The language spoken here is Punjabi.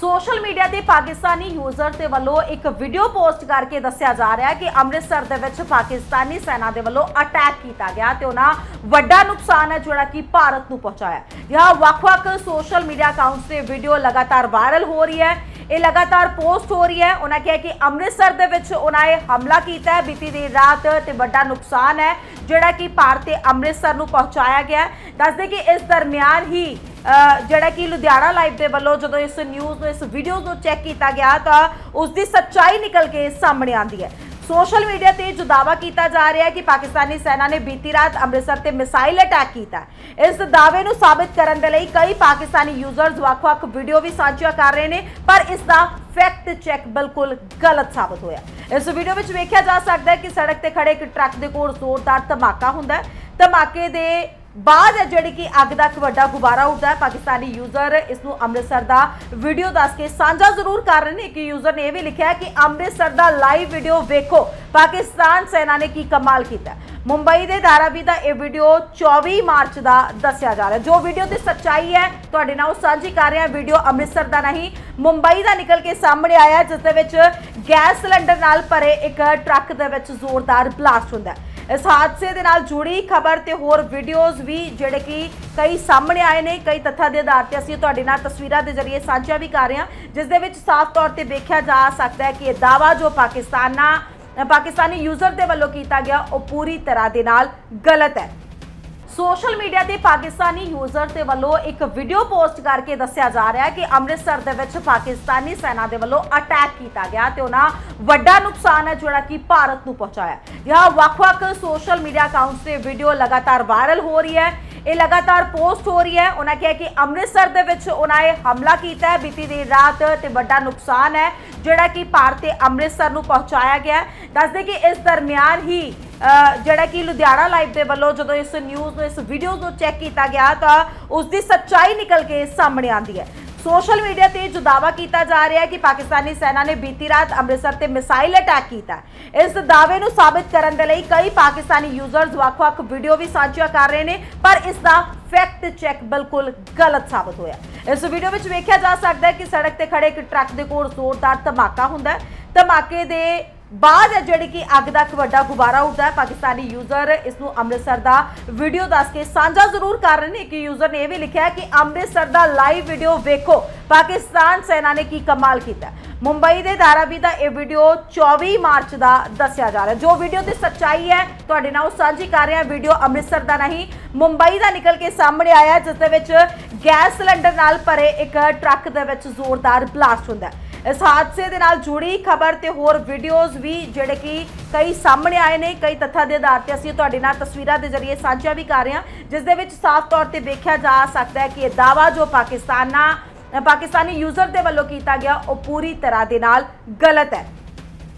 ਸੋਸ਼ਲ ਮੀਡੀਆ ਤੇ ਪਾਕਿਸਤਾਨੀ ਯੂਜ਼ਰ ਦੇ ਵੱਲੋਂ ਇੱਕ ਵੀਡੀਓ ਪੋਸਟ ਕਰਕੇ ਦੱਸਿਆ ਜਾ ਰਿਹਾ ਹੈ ਕਿ ਅੰਮ੍ਰਿਤਸਰ ਦੇ ਵਿੱਚ ਪਾਕਿਸਤਾਨੀ ਸੈਨਾ ਦੇ ਵੱਲੋਂ ਅਟੈਕ ਕੀਤਾ ਗਿਆ ਤੇ ਉਹਨਾਂ ਵੱਡਾ ਨੁਕਸਾਨ ਹੈ ਜਿਹੜਾ ਕਿ ਭਾਰਤ ਨੂੰ ਪਹੁੰਚਾਇਆ ਇਹ ਵੱਖ-ਵੱਖ ਸੋਸ਼ਲ ਮੀਡੀਆ ਅਕਾਊਂਟਸ ਤੇ ਵੀਡੀਓ ਲਗਾਤਾਰ ਵਾਇਰਲ ਹੋ ਰਹੀ ਹੈ। ਇਹ ਲਗਾਤਾਰ ਪੋਸਟ ਹੋ ਰਹੀ ਹੈ। ਉਹਨਾਂ ਕਿਹਾ ਕਿ ਅੰਮ੍ਰਿਤਸਰ ਦੇ ਵਿੱਚ ਉਹਨਾਂ ਇਹ ਹਮਲਾ ਕੀਤਾ ਹੈ। ਬੀਤੀ ਦੇਰ ਰਾਤ ਤੇ ਵੱਡਾ ਨੁਕਸਾਨ ਹੈ, ਜਿਹੜਾ ਕਿ ਭਾਰਤ ਤੇ ਅੰਮ੍ਰਿਤਸਰ ਨੂੰ ਪਹੁੰਚਾਇਆ ਗਿਆ ਦੱਸਦੇ ਕਿ ਇਸ ਦਰਮਿਆਨ ਹੀ ਜਿਹੜਾ ਕਿ ਲੁਧਿਆਣਾ ਲਾਈਵ ਦੇ ਵੱਲੋਂ ਜਦੋਂ ਇਸ ਨਿਊਜ਼ ਨੂੰ, ਇਸ ਵੀਡੀਓ ਨੂੰ ਚੈੱਕ ਕੀਤਾ ਗਿਆ ਤਾਂ ਉਸ ਦੀ ਸੱਚਾਈ ਨਿਕਲ ਕੇ ਸਾਹਮਣੇ ਆਂਦੀ ਹੈ। ਸੋਸ਼ਲ ਮੀਡੀਆ ਤੇ ਜੋ ਦਾਵਾ ਕੀਤਾ ਜਾ ਰਿਹਾ ਹੈ ਕਿ ਪਾਕਿਸਤਾਨੀ ਸੈਨਾ ਨੇ ਬੀਤੀ ਰਾਤ ਅੰਮ੍ਰਿਤਸਰ ਤੇ ਮਿਸਾਈਲ ਅਟੈਕ ਕੀਤਾ ਇਸ ਦਾਅਵੇ ਨੂੰ ਸਾਬਿਤ ਕਰਨ ਦੇ ਲਈ ਕਈ ਪਾਕਿਸਤਾਨੀ ਯੂਜ਼ਰਸ ਵੱਖ-ਵੱਖ ਵੀਡੀਓ ਵੀ ਸਾਂਝੀਆਂ ਕਰ ਰਹੇ ਨੇ, ਪਰ ਇਸ ਦਾ ਫੈਕਟ ਚੈੱਕ ਬਿਲਕੁਲ ਗਲਤ ਸਾਬਤ ਹੋਇਆ ਇਸ ਵੀਡੀਓ ਵਿੱਚ ਵੇਖਿਆ ਜਾ ਸਕਦਾ ਹੈ ਕਿ ਸੜਕ ਤੇ ਖੜੇ ਇੱਕ ਟਰੱਕ ਦੇ ਕੋਲ ਜ਼ੋਰਦਾਰ ਧਮਾਕਾ ਹੁੰਦਾ ਹੈ। ਧਮਾਕੇ ਦੇ ਬਾਅਦ ਹੈ ਜਿਹੜੀ ਕਿ ਅੱਗ ਦਾ ਇੱਕ ਵੱਡਾ ਗੁਬਾਰਾ ਉੱਠਦਾ ਹੈ, ਪਾਕਿਸਤਾਨੀ ਯੂਜ਼ਰ ਇਸ ਨੂੰ ਅੰਮ੍ਰਿਤਸਰ ਦਾ ਵੀਡੀਓ ਦੱਸ ਕੇ ਸਾਂਝਾ ਜ਼ਰੂਰ ਕਰ ਰਹੇ ਨੇ। ਕਿ ਯੂਜ਼ਰ ਨੇ ਇਹ ਵੀ ਲਿਖਿਆ ਕਿ ਅੰਮ੍ਰਿਤਸਰ ਦਾ ਲਾਈਵ ਵੀਡੀਓ ਵੇਖੋ, ਪਾਕਿਸਤਾਨ ਸੈਨਾ ਨੇ ਕੀ ਕਮਾਲ ਕੀਤਾ ਮੁੰਬਈ ਦੇ ਧਾਰਾਵੀ ਦਾ ਇਹ ਵੀਡੀਓ 24 ਮਾਰਚ ਦਾ ਦੱਸਿਆ ਜਾ ਰਿਹਾ ਜੋ ਵੀਡੀਓ ਦੀ ਸੱਚਾਈ ਹੈ, ਤੁਹਾਡੇ ਨਾਲ ਉਹ ਸਾਂਝੀ ਕਰ ਰਿਹਾ ਵੀਡੀਓ ਅੰਮ੍ਰਿਤਸਰ ਦਾ ਨਹੀਂ, ਮੁੰਬਈ ਦਾ ਨਿਕਲ ਕੇ ਸਾਹਮਣੇ ਆਇਆ ਜਿਸ ਦੇ ਵਿੱਚ ਗੈਸ ਸਿਲੰਡਰ ਨਾਲ ਭਰੇ ਇੱਕ ਟਰੱਕ ਦੇ ਵਿੱਚ ਜ਼ੋਰਦਾਰ ਬਲਾਸਟ ਹੁੰਦਾ ਹੈ। ਇਸ ਹਾਦਸੇ ਦੇ ਨਾਲ ਜੁੜੀ ਖਬਰ ਤੇ ਹੋਰ ਵੀਡੀਓਜ਼ ਵੀ ਜਿਹੜੇ ਕਿ ਕਈ ਸਾਹਮਣੇ ਆਏ ਨੇ, ਕਈ ਤੱਥਾਂ ਦੇ ਆਧਾਰ ਤੇ ਅਸੀਂ ਤੁਹਾਡੇ ਨਾਲ ਤਸਵੀਰਾਂ ਦੇ ਜ਼ਰੀਏ ਸਾਂਝਾ ਵੀ ਕਰ ਰਹੇ ਹਾਂ, ਜਿਸ ਦੇ ਵਿੱਚ ਸਾਫ਼ ਤੌਰ ਤੇ ਵੇਖਿਆ ਜਾ ਸਕਦਾ ਹੈ ਕਿ ਇਹ ਦਾਵਾ ਜੋ ਪਾਕਿਸਤਾਨਾਂ ਪਾਕਿਸਤਾਨੀ ਯੂਜ਼ਰ ਦੇ ਵੱਲੋਂ ਕੀਤਾ ਗਿਆ, ਉਹ ਪੂਰੀ ਤਰ੍ਹਾਂ ਦੇ ਨਾਲ ਗਲਤ ਹੈ। ਸੋਸ਼ਲ ਮੀਡੀਆ ਤੇ ਪਾਕਿਸਤਾਨੀ ਯੂਜ਼ਰ ਦੇ ਵੱਲੋਂ ਇੱਕ ਵੀਡੀਓ ਪੋਸਟ ਕਰਕੇ ਦੱਸਿਆ ਜਾ ਰਿਹਾ ਹੈ ਕਿ ਅੰਮ੍ਰਿਤਸਰ ਦੇ ਵਿੱਚ ਪਾਕਿਸਤਾਨੀ ਸੈਨਾ ਦੇ ਵੱਲੋਂ ਅਟੈਕ ਕੀਤਾ ਗਿਆ ਤੇ ਉਹਨਾਂ ਵੱਡਾ ਨੁਕਸਾਨ ਹੈ ਜਿਹੜਾ ਕਿ ਭਾਰਤ ਨੂੰ ਪਹੁੰਚਾਇਆ ਇਹ ਵੱਖ-ਵੱਖ ਸੋਸ਼ਲ ਮੀਡੀਆ ਅਕਾਊਂਟਸ ਤੇ ਵੀਡੀਓ ਲਗਾਤਾਰ ਵਾਇਰਲ ਹੋ ਰਹੀ ਹੈ। ਇਹ ਲਗਾਤਾਰ ਪੋਸਟ ਹੋ ਰਹੀ ਹੈ। ਉਹਨਾਂ ਕਿਹਾ ਕਿ ਅੰਮ੍ਰਿਤਸਰ ਦੇ ਵਿੱਚ ਉਹਨਾਂ ਇਹ ਹਮਲਾ ਕੀਤਾ ਹੈ। ਬੀਤੀ ਦੇਰ ਰਾਤ ਤੇ ਵੱਡਾ ਨੁਕਸਾਨ ਹੈ, ਜਿਹੜਾ ਕਿ ਭਾਰਤ ਤੇ ਅੰਮ੍ਰਿਤਸਰ ਨੂੰ ਪਹੁੰਚਾਇਆ ਗਿਆ ਦੱਸਦੇ ਕਿ ਇਸ ਦਰਮਿਆਨ ਹੀ ਜਿਹੜਾ ਕਿ ਲੁਧਿਆਣਾ ਲਾਈਵ ਦੇ ਵੱਲੋਂ ਜਦੋਂ ਇਸ ਨਿਊਜ਼ ਨੂੰ, ਇਸ ਵੀਡੀਓ ਨੂੰ ਚੈੱਕ ਕੀਤਾ ਗਿਆ ਤਾਂ ਉਸ ਦੀ ਸੱਚਾਈ ਨਿਕਲ ਕੇ ਸਾਹਮਣੇ ਆਂਦੀ ਹੈ। ਸੋਸ਼ਲ ਮੀਡੀਆ ਤੇ ਜੋ ਦਾਵਾ ਕੀਤਾ ਜਾ ਰਿਹਾ ਹੈ ਕਿ ਪਾਕਿਸਤਾਨੀ ਸੈਨਾ ਨੇ ਬੀਤੀ ਰਾਤ ਅੰਮ੍ਰਿਤਸਰ ਤੇ ਮਿਸਾਈਲ ਅਟੈਕ ਕੀਤਾ ਇਸ ਦਾਅਵੇ ਨੂੰ ਸਾਬਿਤ ਕਰਨ ਦੇ ਲਈ ਕਈ ਪਾਕਿਸਤਾਨੀ ਯੂਜ਼ਰਸ ਵੱਖ-ਵੱਖ ਵੀਡੀਓ ਵੀ ਸਾਂਝੀਆਂ ਕਰ ਰਹੇ ਨੇ, ਪਰ ਇਸ ਦਾ ਫੈਕਟ ਚੈੱਕ ਬਿਲਕੁਲ ਗਲਤ ਸਾਬਤ ਹੋਇਆ ਇਸ ਵੀਡੀਓ ਵਿੱਚ ਵੇਖਿਆ ਜਾ ਸਕਦਾ ਹੈ ਕਿ ਸੜਕ ਤੇ ਖੜੇ ਇੱਕ ਟਰੱਕ ਦੇ ਕੋਲ ਜ਼ੋਰਦਾਰ ਧਮਾਕਾ ਹੁੰਦਾ ਹੈ। ਧਮਾਕੇ ਦੇ ਬਾਅਦ ਹੈ ਜਿਹੜੀ ਕਿ ਅੱਗ ਦਾ ਇੱਕ ਵੱਡਾ ਗੁਬਾਰਾ ਉੱਠਦਾ ਹੈ, ਪਾਕਿਸਤਾਨੀ ਯੂਜ਼ਰ ਇਸ ਨੂੰ ਅੰਮ੍ਰਿਤਸਰ ਦਾ ਵੀਡੀਓ ਦੱਸ ਕੇ ਸਾਂਝਾ ਜ਼ਰੂਰ ਕਰ ਰਹੇ ਨੇ। ਕਿ ਯੂਜ਼ਰ ਨੇ ਇਹ ਵੀ ਲਿਖਿਆ ਕਿ ਅੰਮ੍ਰਿਤਸਰ ਦਾ ਲਾਈਵ ਵੀਡੀਓ ਵੇਖੋ, ਪਾਕਿਸਤਾਨ ਸੈਨਾ ਨੇ ਕੀ ਕਮਾਲ ਕੀਤਾ ਮੁੰਬਈ ਦੇ ਧਾਰਾਵੀ ਦਾ ਇਹ ਵੀਡੀਓ 24 ਮਾਰਚ ਦਾ ਦੱਸਿਆ ਜਾ ਰਿਹਾ ਜੋ ਵੀਡੀਓ ਦੀ ਸੱਚਾਈ ਹੈ, ਤੁਹਾਡੇ ਨਾਲ ਉਹ ਸਾਂਝੀ ਕਰ ਰਿਹਾ ਵੀਡੀਓ ਅੰਮ੍ਰਿਤਸਰ ਦਾ ਨਹੀਂ, ਮੁੰਬਈ ਦਾ ਨਿਕਲ ਕੇ ਸਾਹਮਣੇ ਆਇਆ ਜਿਸ ਦੇ ਵਿੱਚ ਗੈਸ ਸਿਲੰਡਰ ਨਾਲ ਭਰੇ ਇੱਕ ਟਰੱਕ ਦੇ ਵਿੱਚ ਜ਼ੋਰਦਾਰ ਬਲਾਸਟ ਹੁੰਦਾ ਹੈ। ਇਸ ਹਾਦਸੇ ਦੇ ਨਾਲ ਜੁੜੀ ਖਬਰ ਤੇ ਹੋਰ ਵੀਡੀਓਜ਼ ਵੀ ਜਿਹੜੇ ਕਿ ਕਈ ਸਾਹਮਣੇ ਆਏ ਨੇ, ਕਈ ਤੱਥਾਂ ਦੇ ਆਧਾਰ ਤੇ ਅਸੀਂ ਤੁਹਾਡੇ ਨਾਲ ਤਸਵੀਰਾਂ ਦੇ ਜ਼ਰੀਏ ਸਾਂਝਾ ਵੀ ਕਰ ਰਹੇ ਹਾਂ, ਜਿਸ ਦੇ ਵਿੱਚ ਸਾਫ਼ ਤੌਰ ਤੇ ਵੇਖਿਆ ਜਾ ਸਕਦਾ ਹੈ ਕਿ ਇਹ ਦਾਵਾ ਜੋ ਪਾਕਿਸਤਾਨਾਂ ਪਾਕਿਸਤਾਨੀ ਯੂਜ਼ਰ ਦੇ ਵੱਲੋਂ ਕੀਤਾ ਗਿਆ, ਉਹ ਪੂਰੀ ਤਰ੍ਹਾਂ ਦੇ ਨਾਲ ਗਲਤ ਹੈ।